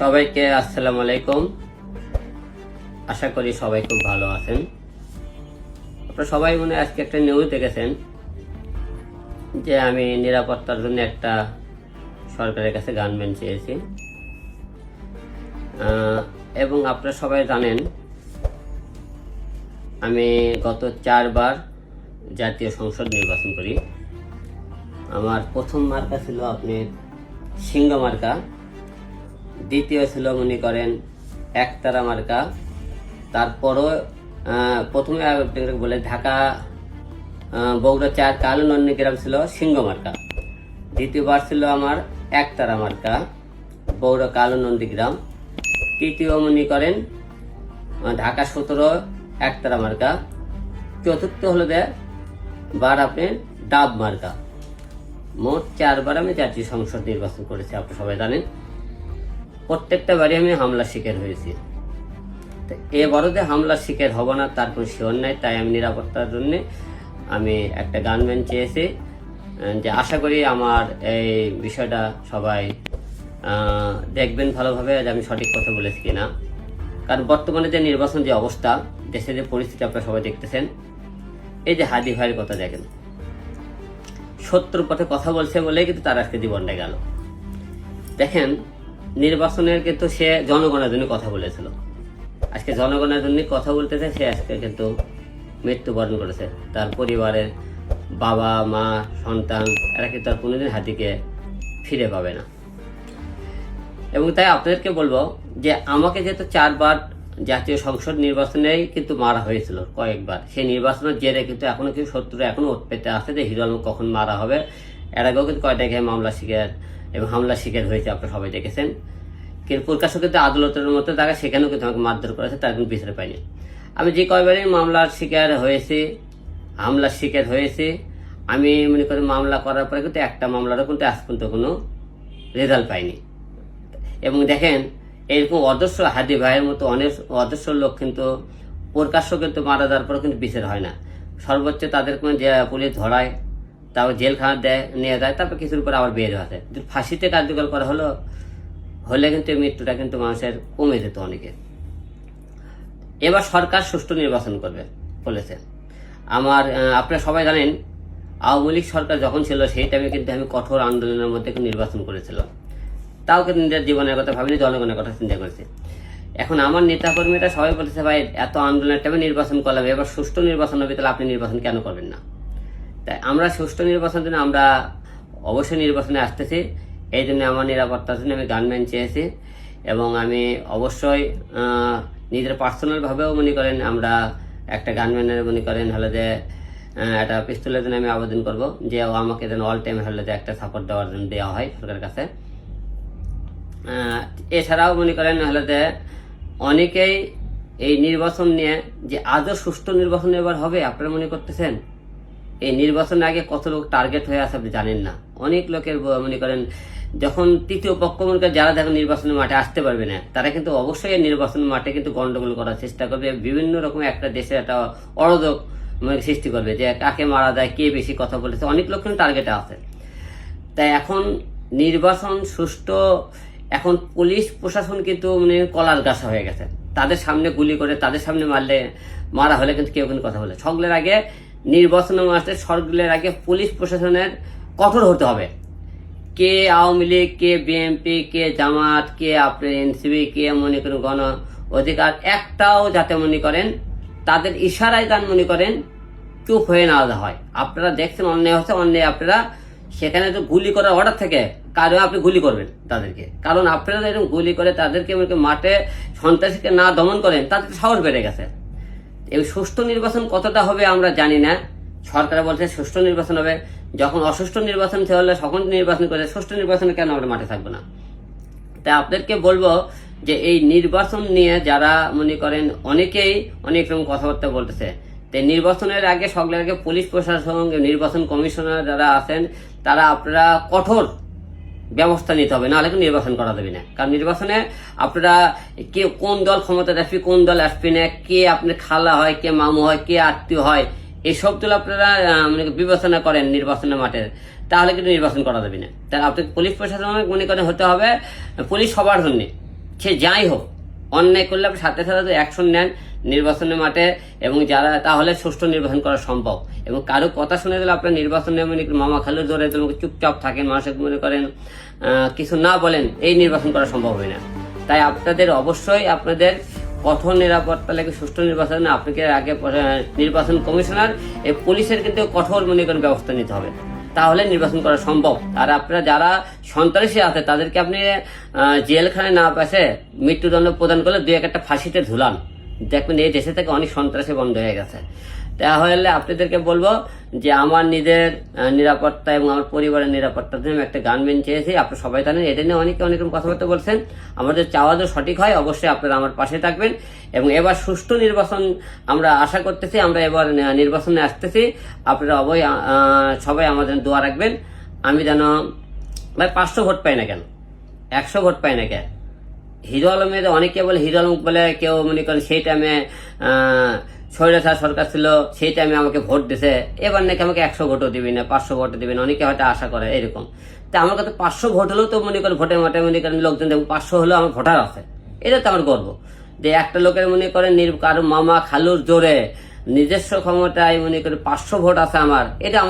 সবাইকে আসসালামু আলাইকুম। আশা করি সবাই খুব ভালো আছেন। আপনারা সবাই মনে আজকে একটা নিউজ দেখেছেন, যে আমি নিরাপত্তার জন্য একটা সরকারের কাছে গানম্যান চেয়েছি। এবং আপনারা সবাই জানেন, আমি গত চারবার জাতীয় সংসদ নির্বাচন করি। আমার প্রথম মার্কা ছিল আপনি সিংহ মার্কা। দ্বিতীয় ছিল মনে করেন একতারা মার্কা। তারপরও প্রথমে বলে ঢাকা বগুড়া চার, কালো, নন্দীগ্রাম ছিল সিংহ মার্কা। দ্বিতীয়বার ছিল আমার একতারা মার্কা, বগুড়া, কালো, নন্দীগ্রাম। তৃতীয় মনে করেন ঢাকা সতেরো একতারা মার্কা। চতুর্থ হলো বার আপনি ডাব মার্কা। মোট চারবার আমি জাতীয় সংসদ নির্বাচন করেছি আপনি সবাই জানেন। প্রত্যেকটা বাড়ি আমি হামলার শিকার হয়েছি। তো এবারও যে হামলার শিকার হব না, তার কোনো শিওর নাই, তাই আমি নিরাপত্তার জন্য আমি একটা গানম্যান চেয়েছি। যে আশা করি আমার এই বিষয়টা সবাই দেখবেন ভালোভাবে যে আমি সঠিক কথা বলেছি কিনা। কারণ বর্তমানে যে নির্বাচন যে অবস্থা দেশের যে পরিস্থিতি আপনারা সবাই দেখতেছেন, এই যে হাদি ভাইয়ের কথা দেখেন। সত্যর পথে কথা বলছে বলেই কিন্তু তার আজকে জীবনটা গেল। দেখেন নির্বাচনের কিন্তু সে জনগণের জন্য কথা বলেছিল। আজকে জনগণের জন্য কথা বলতেছে, সে আজকে কিন্তু মৃত্যুবরণ করেছে। তার পরিবারের বাবা, মা, সন্তান, এরা কিন্তু আর কোনোদিন হাতিকে ফিরে পাবে না। এবং তাই আপনাদেরকে বলব যে, আমাকে যেহেতু চারবার জাতীয় সংসদ নির্বাচনেই কিন্তু মারা হয়েছিল, কয়েকবার। সেই নির্বাচনের জেরে কিন্তু এখনও কিন্তু শত্রু এখনও ওত পেতে আছে যে, হিরো কখন মারা হবে? এর আগেও কিন্তু কয়টা জায়গায় মামলা শিকার এবং হামলার শিকার হয়েছে আপনারা সবাই দেখেছেন। কিন্তু প্রকাশও কিন্তু আদালতের মতো জায়গা সেখানেও কিন্তু আমাকে মারধর করেছে, তার কিন্তু বিচার পাইনি আমি যে কয়বারই মামলার শিকার হয়েছে, হামলার শিকার হয়েছে, আমি মনে করি মামলা করার পরে কিন্তু একটা মামলারও কিন্তু আজ পর্যন্ত কোনো রেজাল্ট পাইনি। এবং দেখেন, এরকম অদর্শ হাদি ভাইয়ের মতো অনেক অদর্শ লোক কিন্তু প্রকাশ্য কিন্তু মারা যাওয়ার পরে কিন্তু বিচার হয় না। সর্বোচ্চ তাদের কোনো যে পুলিশ ধরায় তারপর জেলখানা দেয়, নিয়ে যায়, তারপর কিছুর পর আবার বের যায়। যদি ফাঁসিতে কার্যকর করা হলো, হলে কিন্তু এই মৃত্যুটা কিন্তু মানুষের কমে যেত অনেকে। এবার সরকার সুষ্ঠু নির্বাচন করবে, বলেছে। আমার আপনারা সবাই জানেন, আওয়ামী লীগ সরকার যখন ছিল, সেই টাইমে কিন্তু আমি কঠোর আন্দোলনের মধ্যে নির্বাচন করেছিলাম। তাও কিন্তু নিজের জীবনের কথা ভাবিনি, জনগণের কথা চিন্তা করেছি। এখন আমার নেতা কর্মীরা সবাই বলেছে ভাই, এত আন্দোলনের টাইমে নির্বাচন করলাম, এবার সুষ্ঠু নির্বাচন হবে, তাহলে আপনি নির্বাচন কেন করবেন না? তাই আমরা সুষ্ঠু নির্বাচনের জন্য আমরা অবশ্যই নির্বাচনে আসতেছি। এই জন্য আমার নিরাপত্তার জন্য আমি গানম্যান চেয়েছি এবং আমি অবশ্যই নিজের পার্সোনালভাবেও মনে করেন আমরা একটা গানম্যানের মনে করেন হলে যে একটা পিস্তলের জন্য আমি আবেদন করব যে ও আমাকে যেন অল টাইম হলে যে একটা সাপোর্ট দেওয়ার জন্য দেওয়া হয় সরকারের কাছে। এছাড়াও মনে করেন হলে যে অনেকেই এই নির্বাচন নিয়ে যে আজও সুষ্ঠু নির্বাচন এবার হবে, আপনারা মনে করতেছেন? এই নির্বাচনের আগে কত লোক টার্গেট হয়ে আছে আপনি জানেন না। অনেক লোকের মনে করেন, যখন তৃতীয় পক্ষ মনে করেন যারা দেখেন নির্বাচনের মাঠে আসতে পারবে না, তারা কিন্তু অবশ্যই এই নির্বাচনের মাঠে কিন্তু গন্ডগোল করার চেষ্টা করবে বিভিন্ন রকম একটা দেশে একটা অরদক মানে সৃষ্টি করবে যে কাকে মারা যায়, কে বেশি কথা বলেছে, অনেক লোক কিন্তু টার্গেটে আছে। তাই এখন নির্বাচন সুষ্ঠু, এখন পুলিশ প্রশাসন কিন্তু মানে কলার গাছা হয়ে গেছে। তাদের সামনে গুলি করে, তাদের সামনে মারলে, মারা হলে কিন্তু কেউ কিন্তু কথা বলে সকলের আগে নির্বাচনের মাসে সকলের আগে পুলিশ প্রশাসনের কঠোর হতে হবে। কে আওয়ামী লীগ, কে বিএনপি, কে জামাত, কে আপনার এনসিবি কে মনে করেন গণ অধিকার, একটাও যাতে মনে করেন, তাদের ইশারায় তার মনে করেন, চুপ হয়ে না দেওয়া হয়। আপনারা দেখছেন, অন্যায় হচ্ছে, অন্যায় আপনারা সেখানে তো গুলি করার অর্ডার থেকে কারও আপনি গুলি করবেন তাদেরকে। কারণ আপনারা এরকম গুলি করে তাদেরকে মাঠে সন্ত্রাসীকে না দমন করেন, তাদের সাহস বেড়ে গেছে। এই সুষ্ঠু নির্বাচন কতটা হবে আমরা জানি না। সরকার বলছে সুষ্ঠু নির্বাচন হবে। যখন অসুষ্ঠু নির্বাচন হলে সকল নির্বাচন করে সুষ্ঠু নির্বাচনে কেন আমরা মাঠে থাকব না? তাই আপনাদেরকে বলব যে এই নির্বাচন নিয়ে যারা মনে করেন অনেকেই অনেক রকম কথাবার্তা বলতেছে। তাই নির্বাচনের আগে সকলের আগে পুলিশ প্রশাসন নির্বাচন কমিশনার যারা আছেন, তারা আপনারা কঠোর ব্যবস্থা নিতে হবে, নাহলে কিন্তু নির্বাচন করা যাবে না। কারণ নির্বাচনে আপনারা কে কোন দল ক্ষমতা আসবে, কোন দল আসবে না, কে আপনার খালা হয়, কে মামু হয়, কে আত্মীয় হয়, এসব দল আপনারা মানে বিবেচনা করেন নির্বাচনের মাঠে, তাহলে কিন্তু নির্বাচন করা যাবে না। তাহলে আপনাকে পুলিশ প্রশাসন মনে করেন হতে হবে, পুলিশ সবার জন্যে, সে যাই হোক। অন্যায় করলে আপনি সাথে সাথে অ্যাকশন নেন নির্বাচনের মাঠে এবং যারা, তাহলে সুষ্ঠু নির্বাচন করা সম্ভব। এবং কারও কথা শুনে দিলে আপনার নির্বাচনে মনে মামা খালু ধরে চুপচাপ থাকেন, মানুষের মনে করেন কিছু না বলেন, এই নির্বাচন করা সম্ভব হয় না। তাই আপনাদের অবশ্যই আপনাদের কঠোর নিরাপত্তা লাগে, সুষ্ঠু নির্বাচন। আপনাকে আগে নির্বাচন কমিশনার এই পুলিশের কিন্তু কঠোর মনে করেন ব্যবস্থা নিতে হবে। তাহলে নির্বাচন করা সম্ভব। আর আপনারা যারা সন্ত্রাসী আছে, তাদেরকে আপনি জেলখানে না পাশে মৃত্যুদণ্ড প্রদান করলে দু এক একটা ফাঁসিতে ঝুলান। দেখবেন এই দেশে থেকে অনেক সন্ত্রাসী বন্ধ হয়ে গেছে। তাহলে আপনাদেরকে বলব যে আমার নিজের নিরাপত্তা এবং আমার পরিবারের নিরাপত্তার জন্য একটা গানম্যান চেয়েছি। আপনারা সবাই জানেন এটা নিয়ে অনেকে অনেক রকম কথাবার্তা বলছেন। আমাদের চাওয়া যদি সঠিক হয়, অবশ্যই আপনারা আমার পাশে থাকবেন। এবং এবার সুষ্ঠু নির্বাচন আমরা আশা করতেছি, আমরা এবার নির্বাচনে আসতেছি। আপনারা অবৈ সবাই আমাদের দোয়া রাখবেন। আমি যেন, ভাই, পাঁচশো ভোট পাই না কেন? একশো ভোট পাই না কেন? হিরো আলমের অনেকে বলে, হিরো আলম বলে কেউ মনে করেন সেই টাইমে ছয়টা সরকার ছিল, সেই টাইমে আমাকে ভোট দিছে। এবার নাকি আমাকে একশো ভোটও দিবি না, পাঁচশো ভোটও দিবি না। অনেকে হয়তো আশা করে এরকম। তা আমার কাছে পাঁচশো ভোট হলেও তো মনে করেন ভোটে মাঠে মনে করেন লোকজন দেখুন, পাঁচশো হলেও আমার ভোটার আছে। এটা তো আমার গর্ব। যে একটা লোকের মনে করেন কারও মামা খালুর জোরে নিজস্ব ক্ষমতায় মনে করেন পাঁচশো ভোট আছে আমার, এটা